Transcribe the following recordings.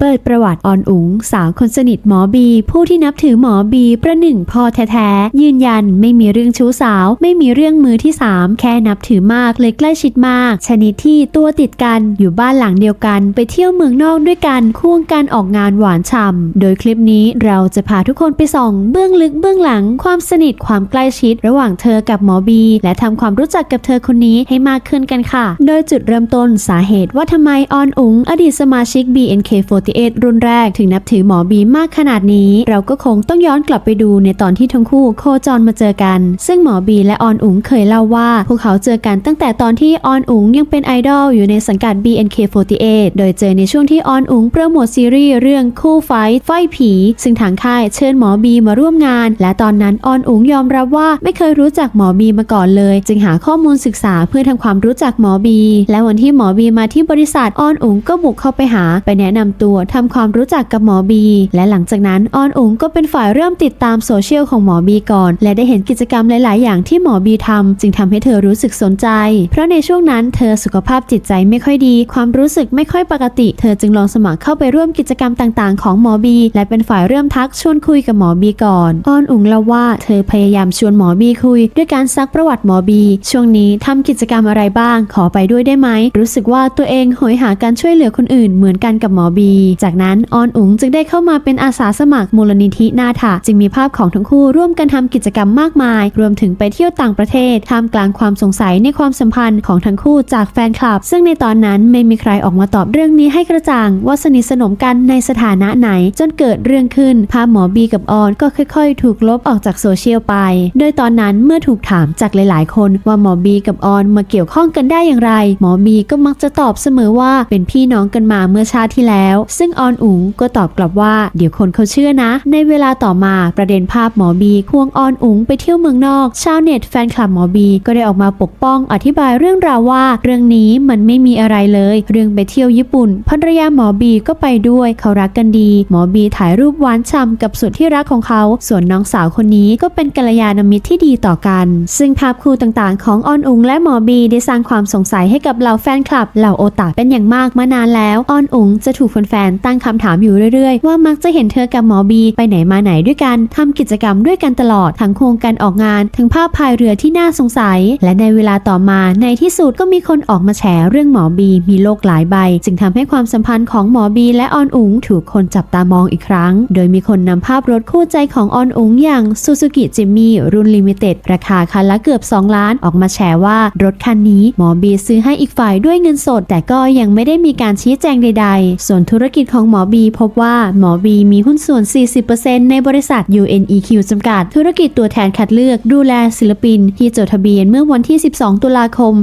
เปิดประวัติออนอุ๋ง สาวคนสนิทหมอบี ผู้ที่นับถือหมอบีประหนึ่งพ่อแท้ๆ ยืนยันไม่มีเรื่องชู้สาว ไม่มีเรื่องมือที่สามแค่นับถือมากเลยใกล้ชิดมาก ชนิดที่ตัวติดกันอยู่บ้านหลังเดียวกันไปเที่ยวเมืองนอกด้วยกันควงกันออกงานหวานฉ่ำโดยคลิปนี้เราจะพาทุกคนไปส่อง เบื้องลึกเบื้องหลังความสนิทความใกล้ชิด ระหว่างเธอกับหมอบี และทำความรู้จักกับเธอคนนี้ให้มากขึ้นกันค่ะ โดยจุดเริ่มต้นสาเหตุว่าทำไมออนอุ๋งอดีตสมาชิก BNK48 รุ่นแรกถึงนับถือหมอบีมากขนาดนี้ เราก็คงต้องย้อนกลับไปดูในตอนที่ทั้งคู่โคจรมาเจอกัน ซึ่งหมอบีและออนอุ๋งเคยเล่าว่า พวกเขาเจอกันตั้งแต่ตอนที่ออนอุ๋งยังเป็นไอดอลอยู่ในสังกัด BNK48 โดยเจอในช่วงที่ออนอุ๋งโปรโมทซีรีส์เรื่องคู่ไฟไฟผี ซึ่งทางค่ายเชิญหมอบีมาร่วมงาน และตอนนั้นออนอุ๋งยอมรับว่าไม่เคยรู้จักหมอบีมาก่อนเลย จึงหาข้อมูลศึกษาเพื่อทำความรู้จักหมอบี และวันที่หมอบีมาที่บริษัทออนอุ๋งก็บุกเข้าไปหาไปแนะนำตัวทำความรู้จักกับหมอบี และหลังจากนั้นออนอุ๋งก็เป็นฝ่ายเริ่มติดตามโซเชียลของหมอบีก่อน และได้เห็นกิจกรรมหลาย ๆ อย่างที่หมอบีทำจึงทำให้เธอรู้สึกสนใจ เพราะในช่วงนั้นเธอสุขภาพจิตใจไม่ค่อยดี ความรู้สึกไม่ค่อยปกติ เธอจึงลองสมัครเข้าไปร่วมกิจกรรมต่าง ๆ ของหมอบี และเป็นฝ่ายเริ่มทักชวนคุยกับหมอบีก่อนออนอุ๋งเล่าว่าเธอพยายามชวนหมอบีคุย ด้วยการซักประวัติหมอบี ช่วงนี้ทำกิจกรรมอะไรบ้าง ขอไปด้วยได้ไหมรู้สึกว่าตัวเองโหยหาการช่วยเหลือคนอื่นเหมือนกันกับหมอบีจากนั้นออนอุ๋งจึงได้เข้ามาเป็นอาสาสมัครมูลนิธินาถะจึงมีภาพของทั้งคู่ร่วมกันทำกิจกรรมมากมาย รวมถึงไปเที่ยวต่างประเทศท่ามกลางความสงสัยในความสัมพันธ์ของทั้งคู่จากแฟนคลับ ซึ่งในตอนนั้นไม่มีใครออกมาตอบเรื่องนี้ให้กระจ่าง ว่าสนิทสนมกันในสถานะไหน จนเกิดเรื่องขึ้นภาพหมอบีกับออนก็ค่อย ๆ ถูกลบออกจากโซเชียลไป โดยตอนนั้นเมื่อถูกถามจากหลาย ๆ คนว่าหมอบีกับออนมาเกี่ยวข้องกันได้อย่างไร หมอบีก็มักจะตอบเสมอว่าเป็นพี่น้องกันมาเมื่อชาติที่แล้วซึ่งออนอุ๋งก็ตอบกลับว่าเดี๋ยวคนเขาเชื่อนะ ในเวลาต่อมาประเด็นภาพหมอบีควงออนอุ๋งไปเที่ยวเมืองนอก ชาวเน็ตแฟนคลับหมอบีก็ได้ออกมาปกป้องอธิบายเรื่องราวว่า เรื่องนี้มันไม่มีอะไรเลย เรื่องไปเที่ยวญี่ปุ่นภรรยาหมอบีก็ไปด้วยเขารักกันดี หมอบีถ่ายรูปหวานฉ่ำกับสุดที่รักของเขา ส่วนน้องสาวคนนี้ก็เป็นกัลยาณมิตรที่ดีต่อกัน ซึ่งภาพคู่ต่างๆ ของออนอุงและหมอบีได้สร้างความสงสัยให้กับเหล่าแฟนคลับเหล่าโอตาเป็นอย่างมากมานานแล้วออนอุงจะถูกแฟนๆตั้งคำถามอยู่เรื่อยๆ ว่ามักจะเห็นเธอกับหมอบี ไปไหนมาไหนด้วยกันทำกิจกรรมด้วยกันตลอด ทั้งโครงการออกงาน ทั้งภาพพายเรือที่น่าสงสัย และในเวลาต่อมาในที่สุดก็มีคนออกมาแฉเรื่องหมอบี มีโรคหลายใบ จึงทำให้ความสัมพันธ์ของหมอบี และออนอุงถูกคนจับตามองอีกครั้ง โดยมีคนนำภาพรถคู่ใจของออนอุงอย่างซูซูกิจิมมี่รุ่นลิมิเต็ดราคาคันละเกือบ 2 ล้านออกมาแฉว่ารถคันนี้หมอบีซื้อให้อีกฝ่ายด้วยเงินสด แต่ก็ยังไม่ได้มีการชี้แจงใดๆ ส่วนธุรกิจของหมอบีพบว่าหมอบีมีหุ้นส่วน 40%ในบริษัท UNEQ จำกัด ธุรกิจตัวแทนคัดเลือกดูแลศิลปิน ที่จดทะเบียนเมื่อวันที่ 12 ตุลาคม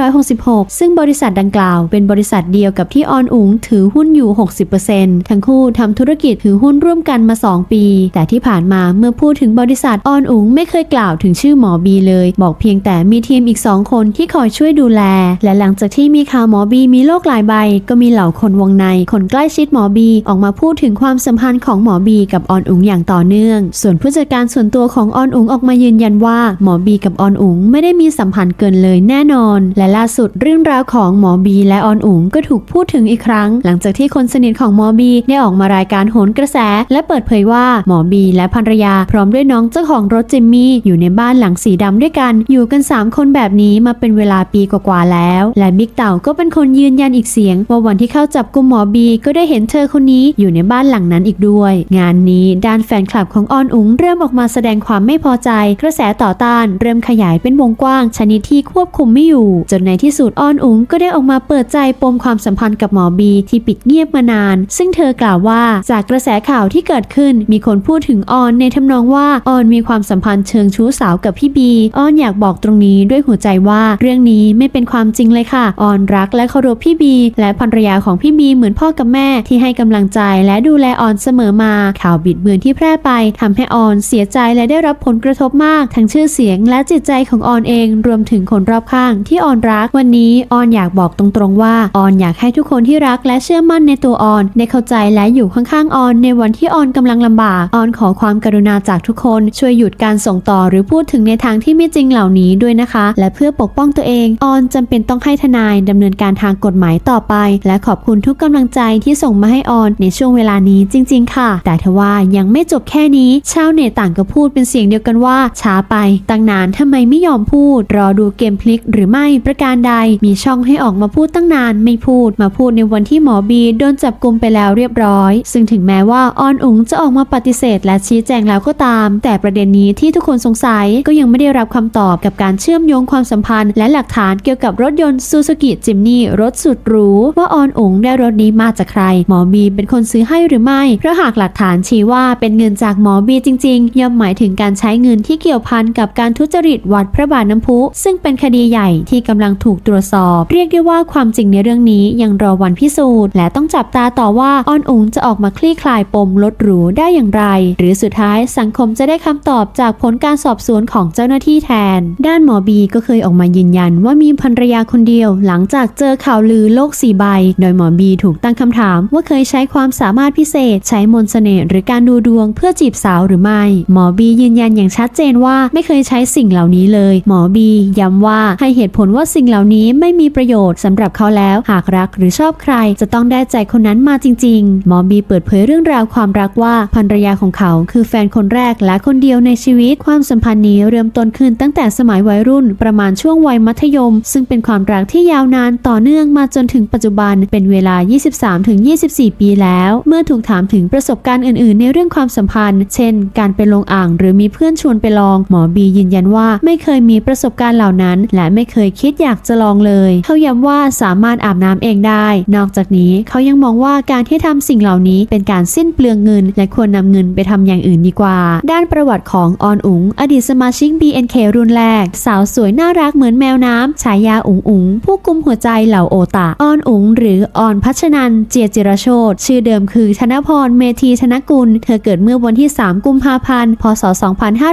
2566 ซึ่งบริษัทดังกล่าว เป็นบริษัทเดียวกับที่ออนอุงถือหุ้นอยู่ 60%ทั้งคู่ทำธุรกิจถือหุ้นร่วมกันมา 2 ปี แต่ที่ผ่านมาเมื่อพูดถึงบริษัทออนอุงไม่เคยกล่าวถึงชื่อหมอบีเลย บอกเพียงแต่มีทีมอีก 2 คนที่คอยช่วยดูแล และหลังจากที่มีข่าวหมอบีมีโรคหลายใบ ก็มีเหล่าคนวงในคนใกล้ชิดหมอบีออกมาพูดถึงความสัมพันธ์ของหมอบีกับออนอุงอย่างต่อเนื่อง ส่วนผู้จัดการส่วนตัวของออนอุงออกมายืนยันว่าหมอบีกับออนอุงไม่ได้มีสัมพันธ์เกินเลยแน่นอน และล่าสุดเรื่องราวของหมอบีและออนอุงก็ถูกพูดถึงอีกครั้ง หลังจากที่คนสนิทของหมอบีได้ออกมารายการโหนกระแส และเปิดเผยว่าหมอบีและภรรยาพร้อมด้วยน้องเจ้าของรถจิมมี่อยู่ในบ้านหลังสีดำด้วยกัน อยู่กัน 3 คนแบบนี้มาเป็นเวลาปีกว่าๆแล้ว และบิ๊กเต่าก็เป็นคนยืนยันอีกเสียงว่าวันที่เข้าจับกุมหมอบีก็ได้เห็นเธอคนนี้อยู่ในบ้านหลังนั้นอีกด้วย งานนี้ด้านแฟนคลับของออนอุ๋งเริ่มออกมาแสดงความไม่พอใจ กระแสต่อต้านเริ่มขยายเป็นวงกว้าง ชนิดที่ควบคุมไม่อยู่ จนในที่สุดออนอุ๋งก็ได้ออกมาเปิดใจปมความสัมพันธ์กับหมอบีที่ปิดเงียบมานาน ซึ่งเธอกล่าวว่าจากกระแสข่าวที่เกิดขึ้น มีคนพูดถึงออนในทำนองว่าออนมีความสัมพันธ์เชิงชู้สาวกับพี่บีออนอยากบอกตรงนี้ด้วยหัวใจว่า เรื่องนี้ไม่เป็นความจริงเลยค่ะออนรักและเคารพพี่บี และภรรยาของพี่บีเหมือนพ่อกับกับแม่ที่ให้กำลังใจและดูแลออนเสมอมาข่าวบิดเบือนที่แพร่ไปทำให้ออนเสียใจและได้รับผลกระทบมาก ทั้งชื่อเสียงและจิตใจของออนเองรวมถึงคนรอบข้างที่ออนรักวันนี้ออนอยากบอกตรงๆว่าออนอยากให้ทุกคนที่รักและเชื่อมั่นในตัวออนได้เข้าใจและอยู่ข้างๆออน ในวันที่ออนกำลังลำบากออนขอความกรุณาจากทุกคน ช่วยหยุดการส่งต่อหรือพูดถึงในทางที่ไม่จริงเหล่านี้ด้วยนะคะ และเพื่อปกป้องตัวเองออนจำเป็นต้องให้ทนายดำเนินการทางกฎหมายต่อไป และขอบคุณทุกกำลังใจที่ส่งมาให้ออนในช่วงเวลานี้จริง ๆ ค่ะ แต่ทว่ายังไม่จบแค่นี้ ชาวเน็ตต่างก็พูดเป็นเสียงเดียวกันว่า ช้าไป ตั้งนานทำไมไม่ยอมพูด รอดูเกมพลิกหรือไม่ประการใด มีช่องให้ออกมาพูดตั้งนานไม่พูดมาพูดในวันที่หมอบีโดนจับกุมไปแล้วเรียบร้อย ซึ่งถึงแม้ว่าออนอุ๋งจะออกมาปฏิเสธ และชี้แจงแล้วก็ตาม แต่ประเด็นนี้ที่ทุกคนสงสัยก็ยังไม่ได้รับคำตอบกับการเชื่อมโยงความสัมพันธ์ และหลักฐานเกี่ยวกับรถยนต์ซูซูกิจิมนี่รถสุดหรูว่าออนอุ๋งได้รถนี้มาจากใคร หมอบีเป็นคนซื้อให้หรือไม่ เพราะหากหลักฐานชี้ว่าเป็นเงินจากหมอบีจริง ๆ ย่อมหมายถึงการใช้เงินที่เกี่ยวพันกับการทุจริตวัดพระบาทน้ำพุ ซึ่งเป็นคดีใหญ่ที่กำลังถูกตรวจสอบ เรียกได้ว่าความจริงในเรื่องนี้ยังรอวันพิสูจน์ และต้องจับตาต่อว่าออนอุ๋งจะออกมาคลี่คลายปมรถหรูได้อย่างไร หรือสุดท้ายสังคมจะได้คำตอบจากผลการสอบสวนของเจ้าหน้าที่แทน ด้านหมอบีก็เคยออกมายืนยันว่ามีภรรยาคนเดียว หลังจากเจอข่าวลือโลกสีใบ โดยหมอบีถูกตั้งคำถามว่าเคยใช้ความสามารถพิเศษ ใช้มนต์เสน่ห์หรือการดูดวงเพื่อจีบสาวหรือไม่ หมอบียืนยันอย่างชัดเจนว่าไม่เคยใช้สิ่งเหล่านี้เลย หมอบีย้ำว่าให้เหตุผลว่าสิ่งเหล่านี้ไม่มีประโยชน์สำหรับเขาแล้วหากรักหรือชอบใคร จะต้องได้ใจคนนั้นมาจริง ๆ หมอบีเปิดเผยเรื่องราวความรักว่าภรรยาของเขาคือแฟนคนแรกและคนเดียวในชีวิต ความสัมพันธ์นี้เริ่มต้นขึ้นตั้งแต่สมัยวัยรุ่น ประมาณช่วงวัยมัธยม ซึ่งเป็นความรักที่ยาวนานต่อเนื่องมาจนถึงปัจจุบันเป็นเวลา 23 23-24 ปีแล้ว เมื่อถูกถามถึงประสบการณ์อื่น ๆ ในเรื่องความสัมพันธ์ เช่น การไปลงอ่าง หรือมีเพื่อนชวนไปลอง หมอบียืนยันว่าไม่เคยมีประสบการณ์เหล่านั้น และไม่เคยคิดอยากจะลองเลยเขาย้ำว่าสามารถอาบน้ำเองได้ นอกจากนี้เขายังมองว่าการที่ทำสิ่งเหล่านี้เป็นการสิ้นเปลืองเงิน และควรนำเงินไปทำอย่างอื่นดีกว่า ด้านประวัติของออนอุ๋ง อดีตสมาชิก BNK รุ่นแรก สาวสวยน่ารักเหมือนแมวน้ำฉายาอุ๋งอุ๋งผู้กุมหัวใจเหล่าโอตะออนอุ๋งหรือออนพัชนันจียจิรโชตชื่อเดิมคือธนพรเมธีธนกุล เธอเกิดเมื่อวันที่ 3 กุมภาพันธ์ พศ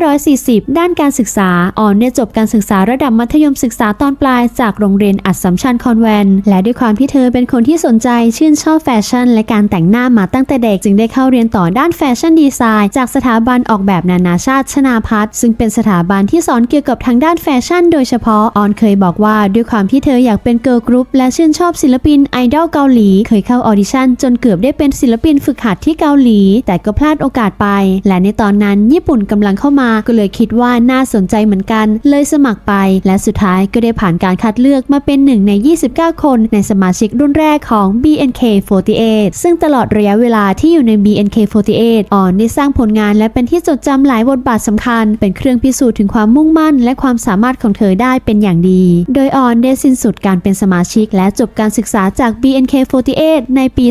2540 ด้านการศึกษา ออนได้จบการศึกษาระดับมัธยมศึกษาตอนปลายจากโรงเรียนอัสสัมชัญคอนแวน และด้วยความที่เธอเป็นคนที่สนใจชื่นชอบแฟชั่น และการแต่งหน้ามาตั้งแต่เด็ก จึงได้เข้าเรียนต่อด้านแฟชั่นดีไซน์ จากสถาบันออกแบบนานาชาติชนาพัฒน์ซึ่งเป็นสถาบันที่สอนเกี่ยวกับทางด้านแฟชั่น โดยเฉพาะออนเคยบอกว่าด้วยความที่เธออยากเป็นเกิร์ลกรุ๊ปและชื่นชอบศิลปินไอดอลเกาหลีเคยเข้าออดิชั่นจนเกือบได้เป็นศิลปินฝึกหัดที่เกาหลี แต่ก็พลาดโอกาสไป และในตอนนั้นญี่ปุ่นกำลังเข้ามาก็เลยคิดว่าน่าสนใจเหมือนกัน เลยสมัครไป และสุดท้ายก็ได้ผ่านการคัดเลือกมาเป็นหนึ่งใน 29 คนในสมาชิกรุ่นแรกของ BNK48 ซึ่งตลอดระยะเวลาที่อยู่ใน BNK48 ออนได้สร้างผลงานและเป็นที่จดจำหลายบทบาทสำคัญ เป็นเครื่องพิสูจน์ถึงความมุ่งมั่น และความสามารถของเธอได้เป็นอย่างดี โดยออนได้สิ้นสุดการเป็นสมาชิก และจบการศึกษาจาก BNK48 ในปี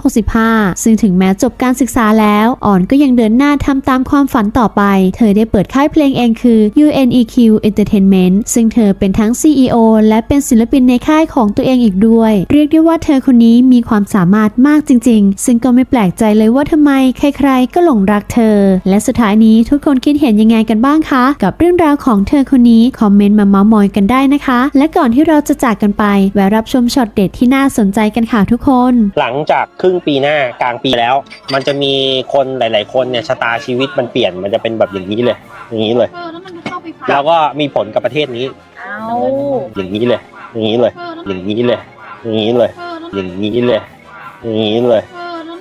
2565 ซึ่งถึงแม้จบการศึกษาแล้ว อ่อนก็ยังเดินหน้าทำตามความฝันต่อไป เธอได้เปิดค่ายเพลงเองคือ UNEQ Entertainment ซึ่งเธอเป็นทั้ง CEO และเป็นศิลปินในค่ายของตัวเองอีกด้วย เรียกได้ว่าเธอคนนี้มีความสามารถมากจริง ๆ ซึ่งก็ไม่แปลกใจเลยว่าทำไมใครๆ ก็หลงรักเธอ และสุดท้ายนี้ทุกคนคิดเห็นยังไงกันบ้างคะ กับเรื่องราวของเธอคนนี้คอมเมนต์มาเมาส์มอยกันได้นะคะ และก่อนที่เราจะจากกันไปแวะรับชมช็อตเด็ดที่น่าสนใจกันค่ะทุกคนหลังจากครึ่งปีหน้ากลางปีแล้ว มันจะมีคนหลาย ๆ คนเนี่ยชะตาชีวิตมันเปลี่ยนมันจะเป็นแบบอย่างนี้เลย อย่างนี้เลย เออแล้วมันเข้าไปผ่านแล้วก็มีผลกับประเทศนี้ เอาอย่างนี้เลย อย่างนี้เลย เออแล้วอย่างนี้เลย อย่างนี้เลย เออแล้วอย่างนี้เลย อย่างนี้เลย เออแล้ว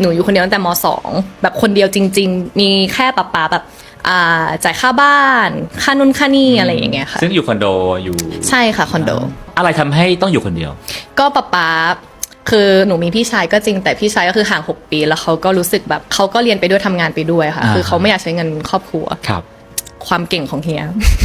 หนูอยู่คนเดียวตั้งแต่มสองแบบคนเดียวจริง ๆ มีแค่ป๊าป๊าแบบ อ่าจ่ายค่าบ้านค่านุ่นค่านี่อะไรอย่างเงี้ยค่ะ ซึ่งอยู่คอนโดอยู่ใช่ค่ะคอนโด อะไรทำให้ต้องอยู่คนเดียว ก็ป๊าป๊าคือหนูมีพี่ชายก็จริงแต่พี่ชายก็คือห่าง 6 ปี แล้วเขาก็รู้สึกแบบเขาก็เรียนไปด้วยทำงานไปด้วยค่ะอ่าคือเขาไม่อยากใช้เงินครอบครัว ครับ ความเก่งของเฮีย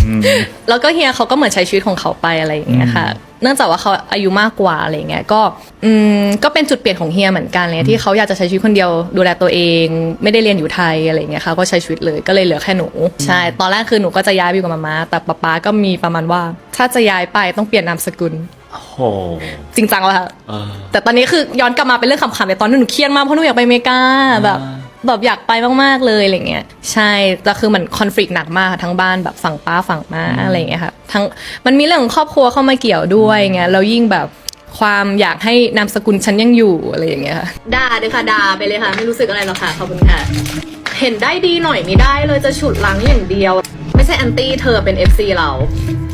อืมแล้วก็เฮียเขาก็เหมือนใช้ชีวิตของเขาไปอะไรอย่างเงี้ยค่ะ เนื่องจากว่าเขาอายุมากกว่าอะไรอย่างเงี้ย ก็อืมก็เป็นจุดเปลี่ยนของเฮียเหมือนกันเลยที่เขาอยากจะใช้ชีวิตคนเดียวดูแลตัวเอง ไม่ได้เรียนอยู่ไทยอะไรอย่างเงี้ยค่ะ ก็ใช้ชีวิตเลยก็เลยเหลือแค่หนู ใช่ ตอนแรกคือหนูก็จะย้ายไปอยู่กับมาม่าแต่ป๊าป๊าก็มีประมาณว่า ถ้าจะย้ายไปต้องเปลี่ยนนามสกุลโอ้โหจริงจังแล้วค่ะเออแต่ตอนนี้คือย้อนกลับมาเป็นเรื่องขำๆแต่ตอนนั้นหนูเครียดมากเพราะหนูอยากไปอเมริกาแบบอ่า แบบอยากไปมากๆเลยอะไรเงี้ยใช่แต่คือมันคอนฟ lict หนักมากค่ะทั้งบ้านแบบฝั่งป้าฝั่งมาอะไรเงี้ยค่ะทั้งมันมีเรื่องของครอบครัวเข้ามาเกี่ยวด้วยไงแล้วยิ่งแบบความอยากให้นามสกุลฉันยังอยู่อะไรอย่างเงี้ยค่ะด่าเลยค่ะด่าไปเลยค่ะ ไม่รู้สึกอะไรหรอกค่ะขอบคุณค่ะ เห็นได้ดีหน่อยไม่ได้เลยจะฉุดล้างอย่างเดียว ไม่ไม่ใช่แอนตี้เธอเป็น FC เรา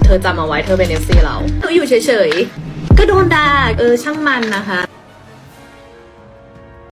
เธอจำเอาไว้เธอเป็น FC เราเธออยู่เฉยๆก็โดนด่าเออช่างมันนะคะ